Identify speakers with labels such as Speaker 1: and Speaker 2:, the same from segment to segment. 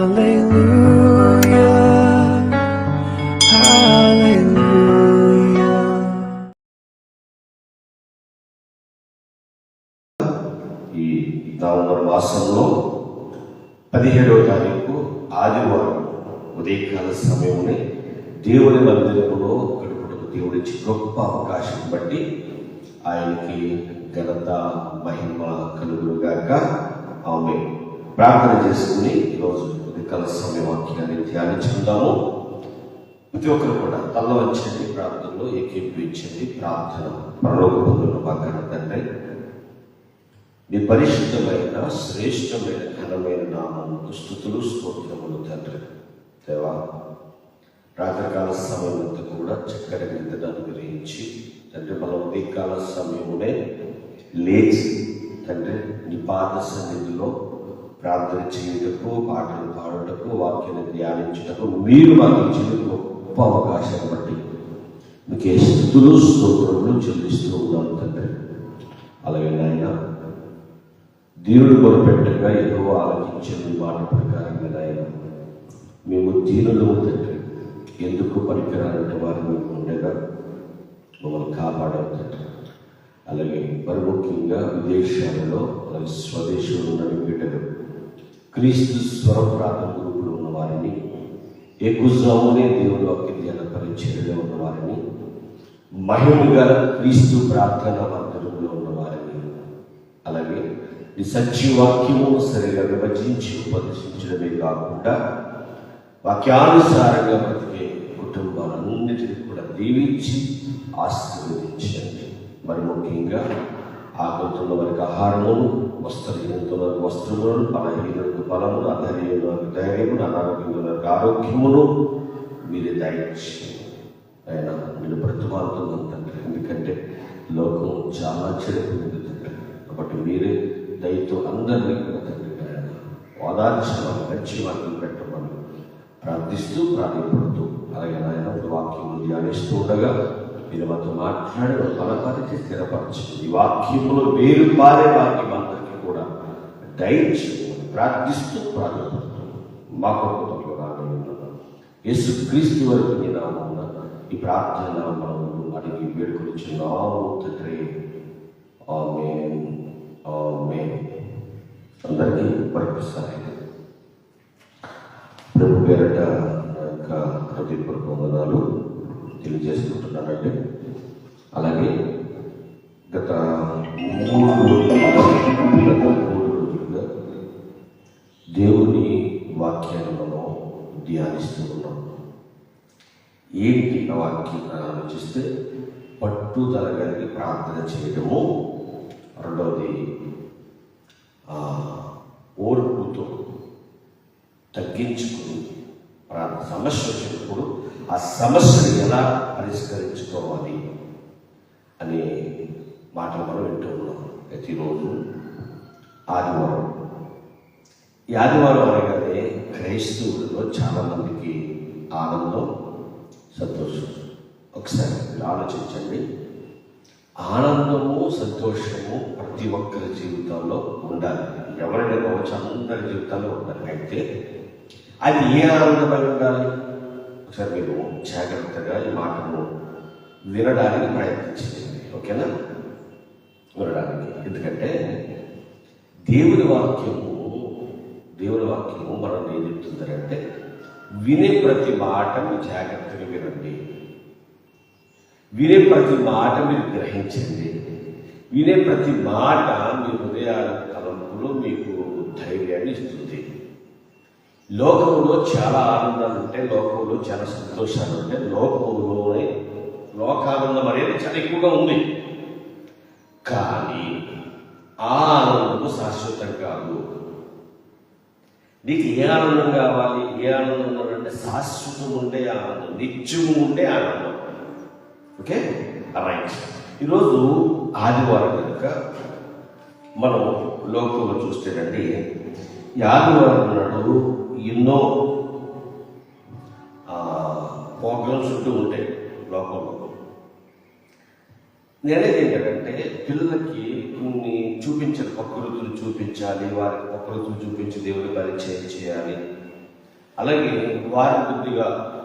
Speaker 1: ఈ నవంబర్ మాసంలో పదిహేడవ తారీఖు ఆదివారం ఉదయకాల సమయంలో దేవుని మందిరంలో గడుపుటకు దేవుడిచ్చి గొప్ప అవకాశం బట్టి ఆయనకి ఘనత మహిమ కలుగులుగాక ఆమె ప్రార్థన చేసుకుని ఈరోజు ఉదయకాల సమయ వాక్యాన్ని ధ్యానించుకుందాము. ప్రతి ఒక్కరు కూడా తల్ల వచ్చేది ప్రార్థనలో ఏకీభవించింది ప్రార్థన పరలోక పక్కన తండ్రి మీ పరిశుద్ధమైన శ్రేష్టమైన ఘనమైన నామముకు స్థుతులు స్తోత్రములు తండ్రి. దేవా రాత్రికాల సమయం అంతా కూడా చక్కటి నిద్ర అనుగ్రహించి తండ్రి మన ఉదయకాల సమయమునే లేచి తండ్రి నీ పాద సన్నిధిలో ప్రార్థన చేయుటకు పాటలు పాడుటకు వాక్యాన్ని ధ్యానించుటకు మీరు మాకు ఇచ్చిన గొప్ప అవకాశం బట్టి మీకే స్థుతులు స్తోత్రములు చెల్లిస్తూ ఉన్నాం తండ్రి. అలాగే నాయన దీనుడు మొరపెట్టగా ఎదో ఆలోచించిన మాట ప్రకారంగా నాయన మేము దీనులు తండ్రి. ఎందుకు పనికిరాలంటే వారు మీకు ఉండగా మమ్మల్ని కాపాడాం తండ్రి. అలాగే మరి ముఖ్యంగా విదేశాలలో అలాగే స్వదేశంలో ఉన్న బిడ్డలు క్రీస్తు స్వరప్రార్థన గ్రూపులో ఉన్నవారిని దేవుడు వాక్య ఉన్నవారిని పరిచర్యలో మహిమగా క్రీస్తు ప్రార్థన వర్గంలో ఉన్నవారిని. అలాగే ఈ సత్యవాక్యము సరిగా విభజించి ఉపదేశించడమే కాకుండా వాక్యానుసారంగా బ్రతికే కుటుంబాలన్నింటినీ కూడా దీవించి ఆశీర్వదించండి. మరి ముఖ్యంగా ఆకలితున్న వారికి ఆహారమును వస్త్రహీనతల వస్త్రములను బలహీనులకు బలమును అధైర్యులకు ధైర్యమును అనారోగ్యములకు ఆరోగ్యమును మీరే దయచి ఆయన నేను బ్రతుమాలుతున్నాను తండ్రి ఎందుకంటే లోకం చాలా చెడిపోయింది తండ్రి. కాబట్టి మీరే దయతో అందరినీ కూడా తండ్రి ఆయన ఓదార్చమని మంచి వాక్యం పెట్టమని ప్రార్థిస్తూ ప్రాధాన్యపడుతూ అలాగే ఆయన వాక్యం ధ్యానిస్తూ ఉండగా మీరు మాతో మాట్లాడి బలపరిచి స్థిరపరచు ఈ వాక్యములో వేరు పారే వాక్యం అందరికీ దయచేయమని ప్రార్థిస్తూ ప్రార్థపడుతూ మా కుటుంబంలో రాగలుగుతున్నాను యేసు క్రీస్తు వరకు నీ నామమున ఈ ప్రార్థన మనము అడిగి వేడుకొనిచున్నాము తండ్రి. ఆమె ఆమె అందరికీ మరొకసారి ప్రభు పేరట నా యొక్క హృదయపూర్వక వందనాలు తెలియజేసుకుంటున్నానండి. అలాగే గత మూడు రోజులుగా గత మూడు రోజులుగా దేవుని వాక్యాన్ని మనం ధ్యానిస్తూ ఉన్నాం ఏంటి ఆ వాక్యం అని ఆలోచిస్తే? పట్టుదల కలిగి ప్రార్థన చేయడము. రెండవది ఓర్పుతో తగ్గించుకుని ప్రార్థన. సమస్య వచ్చినప్పుడు ఆ సమస్యను ఎలా పరిష్కరించుకోవాలి అనే మాటలు మనం వింటూ ఉన్నాం ప్రతిరోజు. ఆదివారం. ఈ ఆదివారం అనగానే క్రైస్తవులలో చాలా మందికి ఆనందం సంతోషం. ఒకసారి మీరు ఆలోచించండి. ఆనందము సంతోషము ప్రతి ఒక్కరి జీవితంలో ఉండాలి. ఎవరైనా కావచ్చు అందరి జీవితాల్లో ఉండాలి. అయితే అది ఏ ఆనందమై ఉండాలి? ఒకసారి మీరు జాగ్రత్తగా ఈ మాటను వినడానికి ప్రయత్నించండి ఓకేనా? వినడానికి. ఎందుకంటే దేవుని వాక్యము దేవుని వాక్యము మనం ఏం చెప్తుందంటే వినే ప్రతి మాట మీరు జాగ్రత్తగా వినండి. వినే ప్రతి మాట మీరు గ్రహించండి. వినే ప్రతి మాట మీ హృదయాల తలంపులో మీకు ధైర్యాన్ని ఇస్తుంది. లోకంలో చాలా ఆనందాలు ఉంటాయి లోకంలో చాలా సంతోషాలు ఉంటాయి లోకంలోనే లోకానందం అనేది చాలా ఎక్కువగా ఉంది. కానీ ఆ ఆనందము శాశ్వతం కాదు. నీకు ఏ ఆనందం కావాలి? ఏ ఆనందం అంటే శాశ్వతం ఉండే ఆనందం నిత్యము ఉండే ఆనందం. ఓకే? రైట్ ఈరోజు ఆదివారం కనుక మనం లోకంలో చూస్తేనండి ఈ ఆదివారం నాడు ఎన్నో ప్రోగ్రామ్స్ ఉంటూ ఉంటాయి లోకంలో. నేనేదేంటంటే పిల్లలకి కొన్ని చూపించాలి. ప్రకృతులు చూపించాలి వారికి ప్రకృతులు చూపించి దేవుడి పరిచయం చేయాలి. అలాగే వారి కొద్దిగా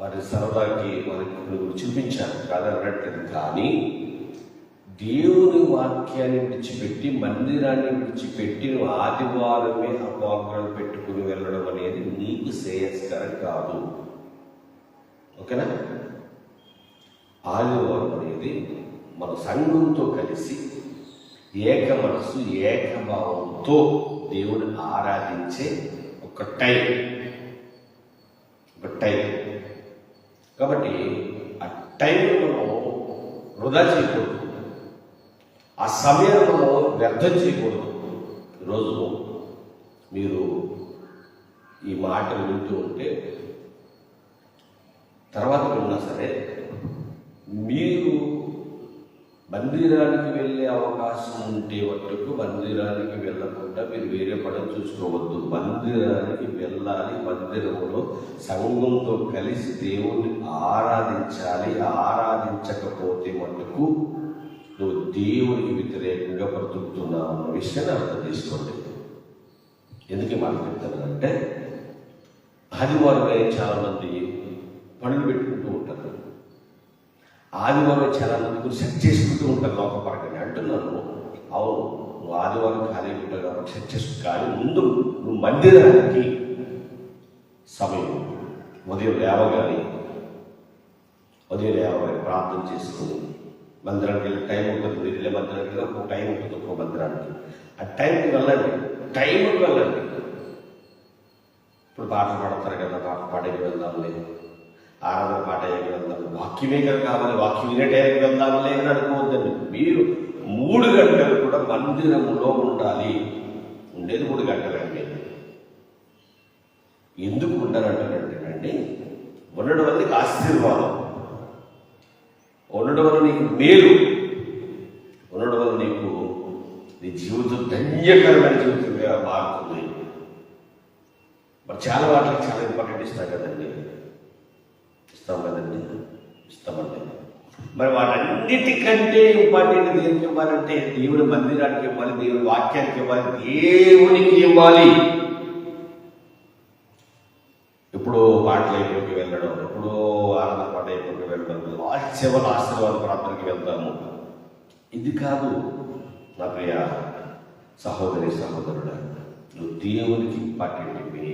Speaker 1: వారి సరదాకి వారికి చూపించాలి. చూపించాను కాదనట్లేదు. కానీ దేవుని వాక్యాన్ని విడిచిపెట్టి మందిరాన్ని విడిచిపెట్టి నువ్వు ఆదివారమే ఆ పెట్టుకుని వెళ్ళడం అనేది నీకు శ్రేయస్కరం కాదు. ఓకేనా? ఆదివారం అనేది సంఘంతో కలిసి ఏక మనసు ఏకభావంతో దేవుడు ఆరాధించే ఒక టైం. ఒక టైం. కాబట్టి ఆ టైంలో మనం వృధా చేయకూడదు. ఆ సమయంలో మనం వ్యర్థం చేయకూడదు. ఈరోజు మీరు ఈ మాటలు వింటూ ఉంటే తర్వాత విన్నా సరే మీరు మందిరానికి వెళ్ళే అవకాశం ఉంటే మట్టుకు మందిరానికి వెళ్ళకుండా మీరు వేరే పని చూసుకోవద్దు. మందిరానికి వెళ్ళాలి మందిరంలో సంఘంతో కలిసి దేవుణ్ణి ఆరాధించాలి. ఆరాధించకపోతే మట్టుకు నువ్వు దేవునికి వ్యతిరేకంగా బ్రతుకుతున్నావు అన్న విషయాన్ని అర్థం చేసుకోండి. ఎందుకు ఈ మాట చెప్తానంటే ఆదివారం చాలా మంది పనులు పెట్టుకుంటూ ఆదివారం చాలా మంది కూడా సెట్ చేసుకుంటూ ఉంటారు లోకపరంగా అంటున్నాను అవును నువ్వు ఆదివారం ఖాళీ ఉంటావు కాబట్టి సెట్ చేసుకు కానీ ముందు నువ్వు మందిరానికి సమయం ఉదయం లేవగానే ఉదయం లేవగానే ప్రార్థన చేసుకుని మందిరానికి వెళ్ళే టైం ఉంటుంది మీరు వెళ్ళే మందిరానికి వెళ్ళి ఒక టైం ఉంటుంది ఒక్కో మందిరానికి. ఆ టైంకి వెళ్ళండి టైంకి వెళ్ళండి. ఇప్పుడు పాటలు పాడతారు కదా పాట పాడేకి లేదు ఆరాధన పాట వెళ్దాం వాక్యమే కావాలి వాక్యం వినటే టైంకి లేదని అనుకోవద్దండి మీరు మూడు గంటలు కూడా మందిరంలో ఉండాలి. ఉండేది మూడు గంటలండి ఎందుకు ఉండాలంటారంటేనండి ఉండడం వల్ల నీకు ఆశీర్వాదం. ఉండడం వల్ల నీకు మేలు. ఉండడం వల్ల నీకు నీ జీవితం ధన్యకరమైన జీవితంగా మారుతుంది. మరి చాలా వాటికి చాలా ఇంపార్టెంట్ ఇస్తాం కదండి. ఇస్తాం కదండి ఇస్తామండి. మరి వాటన్నిటికంటే ఇంపార్టెంట్ దేనికి ఇవ్వాలంటే దేవుని మందిరానికి ఇవ్వాలి దేవుని వాక్యానికి ఇవ్వాలి దేవునికి ఇవ్వాలి. ఎప్పుడో పాటలు అయిపోయి వెళ్ళడం ఎప్పుడో ఆనంద పాట అయిపోయి వెళ్ళడం చివరి ఆశీర్వాద ప్రార్థనకి వెళ్తాము. ఇది కాదు నా ప్రియ సహోదరి సహోదరుడు నువ్వు దేవునికి ఇంపార్టెంట్ ఇవ్వి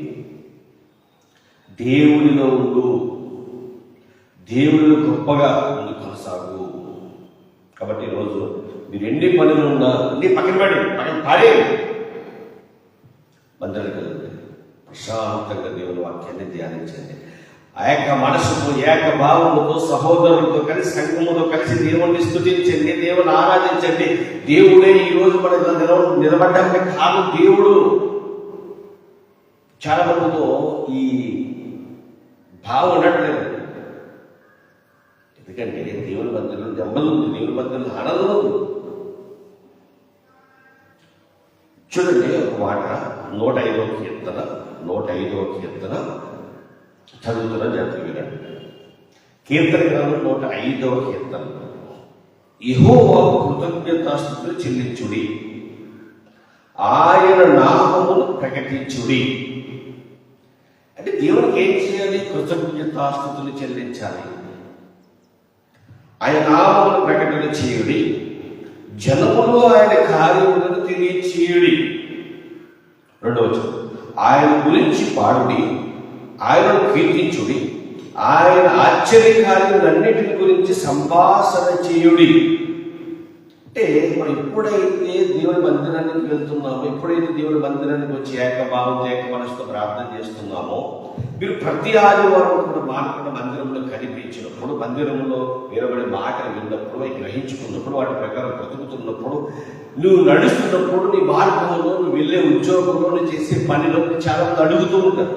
Speaker 1: దేవునిలో ఉండు. దేవుడిలో గొప్పగా ముందు కొనసాగు. కాబట్టి ఈరోజు మీరు ఎన్ని పనులు ఉన్నా అన్ని పక్కన పడి పక్కన పారే మందిరానికి వెళ్ళండి ప్రశాంతంగా దేవుని వాక్యాన్ని ధ్యానించండి. ఆ యొక్క మనసుతో ఏక భావముతో సహోదరులతో కలిసి సంఘముతో కలిసి దేవుణ్ణి స్థుతించండి దేవుని ఆరాధించండి. దేవుడే ఈ రోజు మన నిలవ నిలబడ్డానికి కాదు దేవుడు. చాలా మందితో ఈ భావం ఉండట్లేదు. ఎందుకంటే దేవుని మందిరంలో దెబ్బలు ఉంది దేవుని మందిరంలో హడలు ఉంది. చూడండి ఒక మాట నూట ఐదవ కీర్తన నూట ఐదవ కీర్తన చదువుతున్న జాతి వినండి. కీర్తన గ్రంథం నూట ఐదో కీర్తన. యహోవా కృతజ్ఞతాస్థుతులు చెల్లించుడి. ఆయన నామమును ప్రకటించుడి. అంటే దేవునికి ఏం చేయాలి? కృతజ్ఞతాస్థుతులు చెల్లించాలి. ఆయన నామమును ప్రకటన చేయుడి. జనములు ఆయన కార్యములను తెలియచేయుడి రెండవచ్చు ఆయన గురించి పాడుడి ఆయనను కీర్తించుడి ఆయన ఆశ్చర్య కార్యములన్నిటిని గురించి సంభాషణ చేయుడి. అంటే మనం ఎప్పుడైతే దేవుని మందిరానికి వెళ్తున్నామో ఎప్పుడైతే దేవుని మందిరానికి వచ్చి ఏకభావం ఏక మనసుతో ప్రార్థన చేస్తున్నామో మీరు ప్రతి ఆదివారం కూడా మాట్లాడిన మందిరంలో కనిపించినప్పుడు మందిరంలో నిలబడి మాటలు విన్నప్పుడు అవి గ్రహించుకున్నప్పుడు వాటి ప్రకారం బ్రతుకుతున్నప్పుడు నువ్వు నడుస్తున్నప్పుడు నీ మార్గంలో నువ్వు వెళ్ళే ఉద్యోగంలో నువ్వు చేసే పనిలో చాలా తడుగుతూ అడుగుతూ ఉంటారు.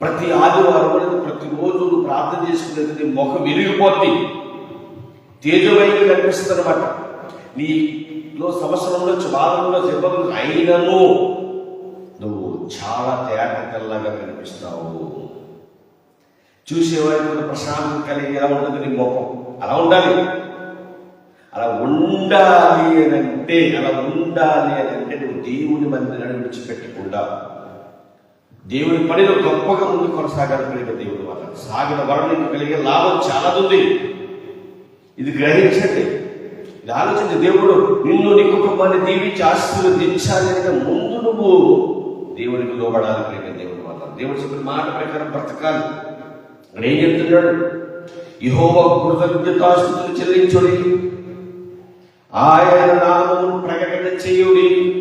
Speaker 1: ప్రతి ఆదివారం లేదా ప్రతిరోజు నువ్వు ప్రార్థన చేసుకునేది నీ ముఖం వెలిగిపోద్ది తేజమైనది కనిపిస్తుంది అనమాట నీలో సంవత్సరంలో వారంలో ఇబ్బందులు అయినను నువ్వు చాలా తేట కనిపిస్తావు. చూసేవారికి కూడా ప్రశాంతం కలిగి ఎలా ఉంటుంది నీ ముఖం అలా ఉండాలి. అలా ఉండాలి అని అంటే అలా ఉండాలి అని అంటే నువ్వు దేవుని మందిరాన్ని విడిచిపెట్టకుండా దేవుని పనిలో గొప్పగా ముందు కొనసాగలిగిన దేవుడు వల్ల సాగిన వరం నీకు కలిగే లాభం చాలా ఉంది. ఇది గ్రహించండి. ఇది ఆలోచించి దేవుడు నిన్ను నీ కుటుంబాన్ని దీవించి ఆశీర్వదించాలి అంటే ముందు నువ్వు దేవునికి లోబడాలి ప్రేమ దేవుడి వల్ల దేవుడు చెప్పిన మాట ప్రకారం బ్రతకాలి. ఇక్కడ ఏం చెప్తున్నాడు? యహోవ కృతజ్ఞతాస్తుతులు చెల్లించుడి. ఆయన నామమును ప్రకటన చేయుడి.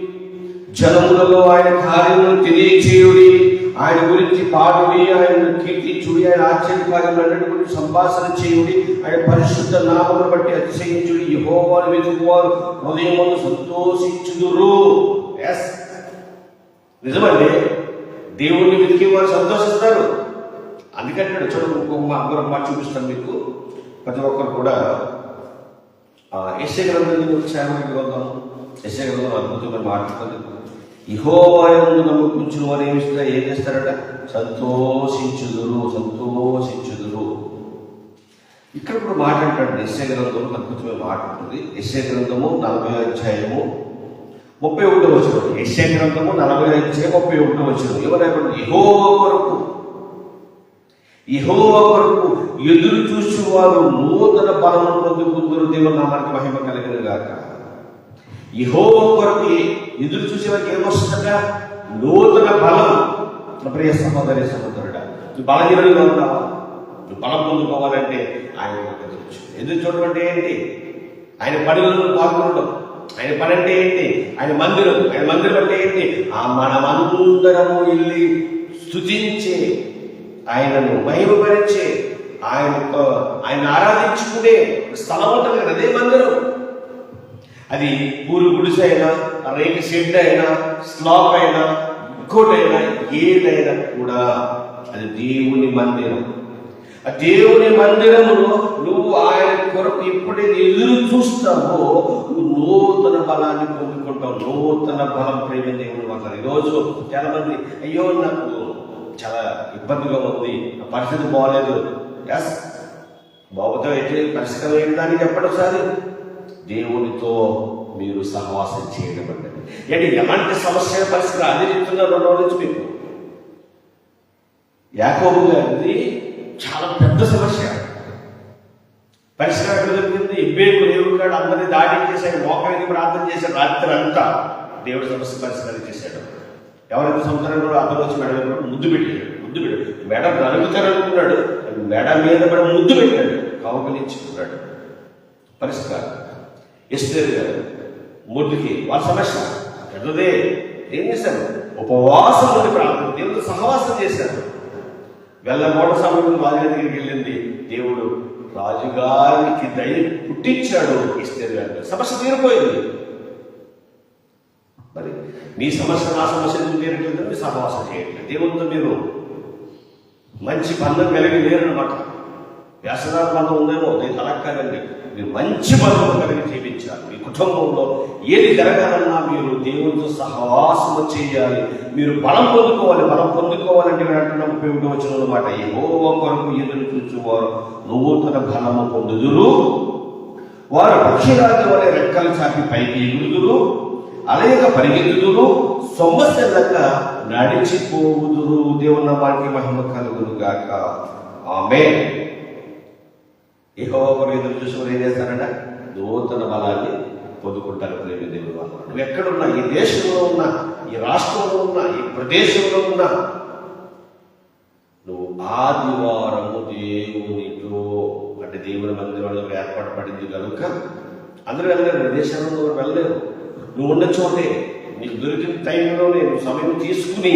Speaker 1: జనములలో ఆయన కార్యములను తెలియచేయుడి. ఆయన గురించి పాడుడి ఆయన కీర్తించుడి ఆయన ఆశ్చర్యకార్యములు కార్యములన్నిటి గురించి సంభాషణ చేయుడి. ఆయన పరిశుద్ధ నామమును బట్టి అతిశయించుడి. యహోవాను వెతుకువారు హృదయమును సంతోషించుదురు. ఎస్ నిజమండి? దేవుణ్ణి వెతికి వారు సంతోషిస్తారు. అందుకంటే చూడండి ఇంకొక మా మాట చూపిస్తాను మీకు. ప్రతి ఒక్కరు కూడా ఎస్ఏ గ్రంథం వచ్చామని గ్రంథం? ఎస్ఏ గ్రంథం అద్భుతమైన మాట్లాడుతుంది ఇహోవాయందు నమ్ముకుంచు వారు ఏమి ఏం చేస్తారట? సంతోషించుదురు సంతోషించుదురు. ఇక్కడ కూడా మాట అంటాడు ఎస్ఏ గ్రంథం అద్భుతమైన మాట ఉంటుంది. ఎస్ఏ గ్రంథము నలభై అధ్యాయము ముప్పై ఒకటో వచ్చిన ఎస్ఏ గ్రంథము నలభై అధ్యాయం ముప్పై ఒకటో వచ్చిన ఎవరైనా ఇహో వరకు కొరకు ఎదురు చూసి వారు నూతన బలము పొందుకుందరు దేవుని నామానికి మహిమ కలిగిన గాక. ఇహోవా కొరకు ఎదురు చూసే వారికి ఏమొస్తుందట నూతన బలం. నా ప్రియ సహోదరి సహోదరుడా నువ్వు బలహీనుడిగా ఉన్నావా? నువ్వు బలం పొందుకోవాలంటే ఆయన వైపు ఎదురు ఎదురు చూడడం అంటే ఏంటి? ఆయన పనులను పాల్గొనడం. ఆయన పని అంటే ఏంటి? ఆయన మందిరం. ఆయన మందిరం అంటే ఏంటి? ఆ మనమందరము వెళ్ళి స్తుతించే ఆయనను మహిమపరిచే ఆయన ఆయన ఆరాధించుకునే స్థలం ఉంటుంది కదా అదే మందిరం అది పూరి గుడిసె అయినా రేఖ షెడ్ అయినా స్లాబ్ అయినా ఇంకోటైనా ఏదైనా కూడా అది దేవుని మందిరం. ఆ దేవుని మందిరములో నువ్వు ఆయన కొరకు ఎప్పుడైతే ఎదురు చూస్తావో నువ్వు నూతన బలాన్ని పొందుకుంటావు నూతన బలం ప్రేమ దేవుని వల్ల ఈరోజు చాలా మంది అయ్యో నాకు చాలా ఇబ్బందిగా ఉంది. పరిస్థితి బాగలేదు ఎస్ బాబుతో అయితే పరిస్థితులు ఏంటని చెప్పండి ఒకసారి. దేవునితో మీరు సహవాసం చేయడం అంటే అంటే ఎలాంటి సమస్య పరిస్థితి అదే చెప్తున్నా రెండో నుంచి మీకు? యాకోబు గారిది చాలా పెద్ద సమస్య. పరిష్కారం ఎక్కడ దొరికింది? ఇబ్బేకు దేవుడు కాడు అందరినీ దాడి చేశాడు మోకానికి ప్రార్థన చేశాడు రాత్రి అంతా దేవుడి సమస్య పరిష్కారం చేశాడు. ఎవరైతే సంవత్సరం కూడా అతను వచ్చి మెడ మీద ముద్దు పెట్టాడు ముద్దు పెట్టాడు. మెడ నలుగుతారనుకున్నాడు మెడ మీద పడి ముద్దు పెట్టాడు కౌకలించుకున్నాడు పరిష్కారం. ఎస్టేర్ గారు ముద్దుకి వాళ్ళ సమస్య. పెద్దదే ఏం చేశారు? ఉపవాసం ఉండి ప్రార్థన. దేవుడు సహవాసం చేశారు. వెళ్ళబోట సమయంలో వాళ్ళ దగ్గరికి వెళ్ళింది. దేవుడు రాజుగారికి దయ పుట్టించాడు ఇస్తే సమస్య తీరిపోయింది. మరి మీ సమస్య నా సమస్య ఎందుకు తీరట్లేదు మీ సహవాసం చేయట్లేదు. దేవునితో మీరు మంచి బంధం కలిగి లేరనమాట వ్యసనాల బంధం ఉందేమో? నేను తలక్కదండి మీరు మంచి బంధం కలిగి జీవించాలి. మీ కుటుంబంలో ఏది జరగాలన్నా మీరు దేవునితో సహవాసం చేయాలి. మీరు బలం పొందుకోవాలి. బలం పొందుకోవాలంటే మీరు అంటున్న ఉపయోగం వచ్చిన అనమాట ఏవో కొరకు ఎదురు చూచువారు నూతన బలము పొందుదురు. వారు పక్షిరాజు వలె రెక్కలు చాపి పైకి ఎగురుదురు. అలయక పరిగెత్తుదురు సొమ్మశలక నడిచిపోవుదురు. దేవుని వారికి మహిమ కలుగును గాక ఆమె యెహోవాను ఎదురు చూసి ఏం చేస్తారంట? నూతన బలాన్ని పొందుకుంటారు ప్రేమ దేవుడు వాళ్ళు నువ్వు ఎక్కడున్నా? ఈ దేశంలో ఉన్నా ఈ రాష్ట్రంలో ఉన్నా ఈ ప్రదేశంలో ఉన్నా నువ్వు ఆదివారము దేవునితో అంటే దేవుని మందిరంలో ఏర్పాటు పడింది కనుక అందరూ వెళ్ళలేరు. దేశంలో వెళ్ళలేరు. నువ్వు ఉన్న చోటే నీకు దొరికిన టైంలోనే నువ్వు సమయం తీసుకుని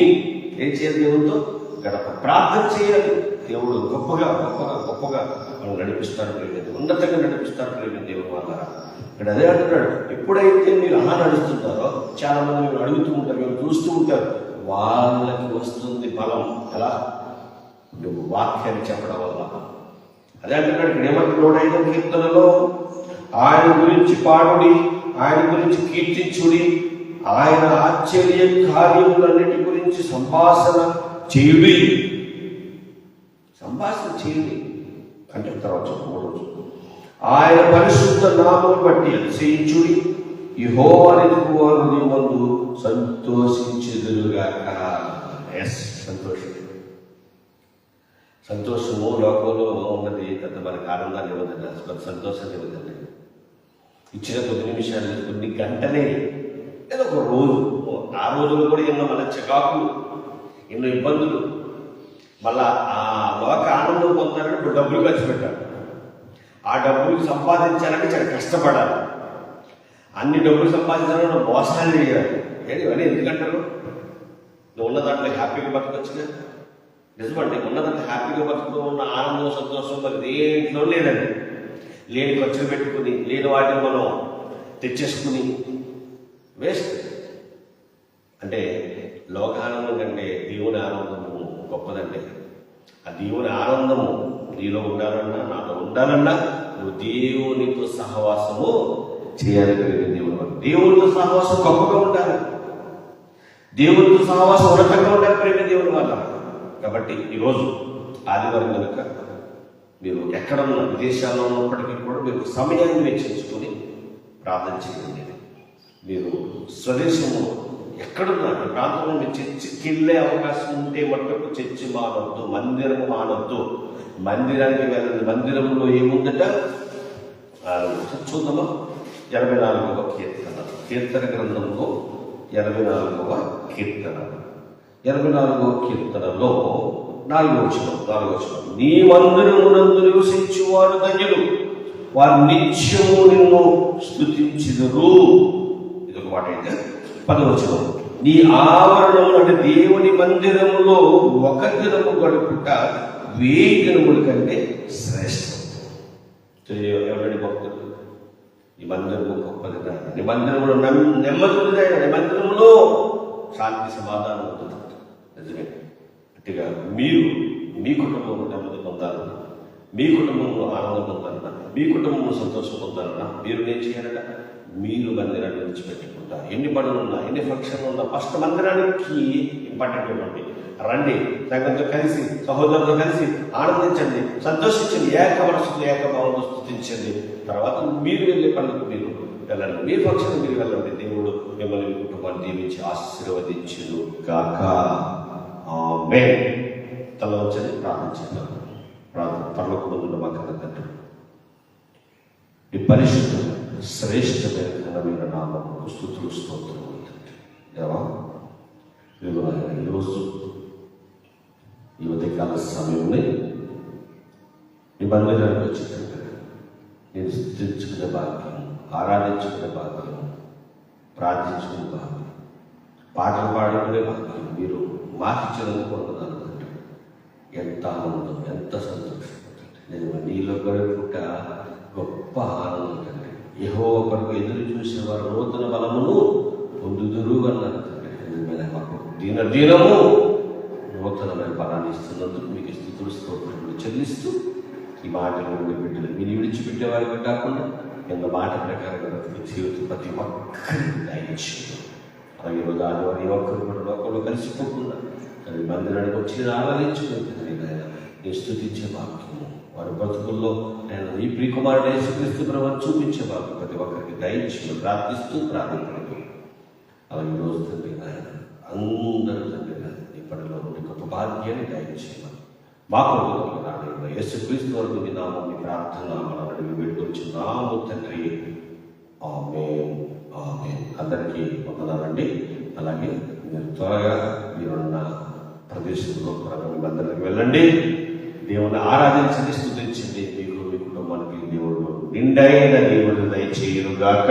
Speaker 1: ఏం చేయాలి దేవుడితో గడప ప్రార్థన చేయాలి. దేవుడు గొప్పగా గొప్పగా గొప్పగా మనం నడిపిస్తారు ప్రేమ ఉన్నతంగా నడిపిస్తారు ప్రేమ దేవుడు వాళ్ళ ఇక్కడ అదే అంటున్నాడు. ఎప్పుడైతే మీరు అలా నడుస్తుంటారో చాలా మంది మీరు అడుగుతూ ఉంటారు మీరు చూస్తూ ఉంటారు. వాళ్ళకి వస్తుంది బలం. ఎలా? నువ్వు వాక్యాన్ని చెప్పడం వల్ల. అదే అంటున్నాడు. ఇక్కడ ఏమంటున్నాడు? ఐదో కీర్తనలో ఆయన గురించి పాడుడి. ఆయన గురించి కీర్తించుడి. ఆయన ఆశ్చర్య కార్యములన్నిటి గురించి సంభాషణ చేయుడి. సంభాషణ చేయండి. అంటే తర్వాత చెప్పకూడదు ఆయన పరిశుద్ధ నామం బట్టి అతిశయించుడి. అనేది వారు మందు సంతోషించదురుగాక. ఎస్ సంతోషం సంతోషము లోకంలో ఉన్నది పెద్ద మనకు ఆనందాన్ని ఇవ్వదండి సంతోషాన్ని ఇవ్వదండి ఇచ్చిన కొద్ది నిమిషాలు కొన్ని గంటలే లేదా ఒక రోజు ఆ రోజులు కూడా ఎన్నో మన చికాకులు ఎన్నో ఇబ్బందులు. మళ్ళా ఆ లోక ఆనందం పొందాలని ఇప్పుడు డబ్బులు ఖర్చు పెట్టాలి. ఆ డబ్బులు సంపాదించాలంటే చాలా కష్టపడాలి. అన్ని డబ్బులు సంపాదించాలని మోసాలు చేయాలి. ఏంటి ఇవన్నీ ఎందుకంటారు? నువ్వు ఉన్న దాంట్లో హ్యాపీగా బతకొచ్చుగా? నిజమండి ఉన్న దాంట్లో హ్యాపీగా బతుకుతూ ఉన్న ఆనందం సంతోషం మరి దేంట్లో లేదండి. లేని ఖర్చులు పెట్టుకుని లేని వాటిని మనం తెచ్చేసుకుని వేస్ట్ అంటే లోకానందం కంటే దేవుని ఆనందము గొప్పదండి. ఆ దేవుని ఆనందము నీలో ఉండాలన్నా నాలో ఉండాలన్నా నువ్వు దేవునితో సహవాసము చేయాలి దేవుడు దేవునితో సహవాసం గొప్పగా ఉండాలి. దేవునితో సహవాసం ఉన్నతంగా ఉండాలి ప్రేమ దేవుని వల్ల కాబట్టి ఈరోజు ఆదివారం కనుక మీరు ఎక్కడ ఉన్న విదేశాల్లో ఉన్నప్పటికీ కూడా మీరు సమయాన్ని వెచ్చించుకొని ప్రార్థన చేయండి మీరు స్వదేశంలో ఎక్కడున్నా ప్రాంతంలో మీరు చర్చికి వెళ్ళే అవకాశం ఉంటే మట్టుకు చర్చి మానవద్దు మందిరం మానవద్దు మందిరానికి వెళ్ళండి మందిరంలో ఏముందట? చూద్దామా? ఎనభై నాలుగవ కీర్తన. కీర్తన గ్రంథంలో ఎనభై నాలుగవ కీర్తన. ఎనభై నాలుగవ కీర్తనలో నాలుగో వచ్చిన నాలుగో వచ్చిన నీ మందిరమునందు నివసించువారు ధన్యులు. వారు నిత్యము నిన్ను స్థుతించుదురు ఇది ఒక మాట అయితే పదవచనం నీ ఆవరణము అంటే దేవుని మందిరములో ఒక దినము గడుపుట వేయి దినముల కంటే శ్రేష్టం. ఎవరండి భక్తులు? ఈ మందిరము గొప్పది నీ మందిరములో నమ్- నెమ్మది ఉంది నాయన. నీ మందిరములో శాంతి సమాధానం ఉంటుంది నిజమే. గట్టిగా మీరు మీ కుటుంబంలో నెమ్మది పొందాలన్నా మీ కుటుంబంలో ఆనందం పొందాలన్నా మీ కుటుంబంలో సంతోషం పొందాలన్నా మీరు ఏం చేయాలట? మీరు మందిరాన్ని విడిచిపెట్టుకుంటారు ఎన్ని పనులు ఉన్నా ఎన్ని ఫంక్షన్లు ఉన్నా ఫస్ట్ మందిరానికి ఇంపార్టెంట్ ఇవ్వండి. రండి సంఘంతో కలిసి సహోదరులతో కలిసి ఆనందించండి సంతోషించండి ఏక మనసుతో ఏక భావంతో స్థుతించండి తర్వాత మీరు వెళ్ళే పనులకు మీరు వెళ్ళండి. మీ ఫంక్షన్ మీరు వెళ్ళండి. దేవుడు మిమ్మల్ని మీ కుటుంబాన్ని దీవించి ఆశీర్వదించును కాక ఆమె తల వచ్చని చేద్దాం. ప్రార్థన పర్లకు పర్లోకముందు మా కథ తండ్రి ఈ పరిశుద్ధ శ్రేష్టమైన ఘనమైన నామకు స్థుతులు స్తోత్రం దేవా ఇదిగో ఈరోజు ఈ ఉదయకాల సమయంలో ఈ మందిరానికి వచ్చి నేను స్థుతించుకునే భాగ్యం ఆరాధించుకునే భాగ్యం ప్రార్థించుకునే భాగ్యం పాటలు పాడుకునే భక్తులు మీరు మాకిచ్చినందుకు పొందుతాను ఎంత ఆనందం ఎంత సంతోషం నేను నీలో గడుపుట గొప్ప ఆనందం తండ్రి ఏహో ఒకరికి ఎదురు చూసేవారు నూతన బలమును పొందుదురు అన్నారు తండ్రి మాకు దీన దీనము నూతనమైన బలాన్ని ఇస్తున్నందుకు మీకు స్థుతులు స్తోత్రములు చెల్లిస్తూ ఈ మాటలు నుండి బిడ్డలు మీరు విడిచిపెట్టే వారికి కాకుండా కింద మాట ప్రకారం బ్రతికే జీవితం ప్రతి ఒక్కరికి దయచేయడం. ఈరోజు ఆదివారం ఏ ఒక్కరు కూడా లోకంలో కలిసిపోకుండా అది మందిరానికి వచ్చి ఆరాధించుకుంటుంది నాయన. నీ స్థుతించే వాక్యము వారి బ్రతుకుల్లో నేను ఈ ప్రియకుమారుడు యేసుక్రీస్తు ప్రభు చూపించే వాక్యం ప్రతి ఒక్కరికి దయచేయడం ప్రార్థిస్తూ ప్రార్థించడం అలాగే ఈ రోజు తండ్రి నాయన అందరూ తండ్రి నాయన ఈ పనిలో ఉండి గొప్ప భాగ్యాన్ని దయచేయమని మా ప్రభుత్వం యేసుక్రీస్తు వరకు మీ నామాన్ని మీ ప్రార్థన మనం వేడుకొచ్చి నాము తండ్రి. ఆమె అందరికీ వందనాలండి. అలాగే మీరు త్వరగా మీరున్న ప్రదేశంలో త్వరగా మీ అందరికి వెళ్ళండి. దేవుని ఆరాధించండి స్థుతించండి. మీకు మీ కుటుంబానికి దేవుడు నిండైన దేవుడు దయచేయుగాక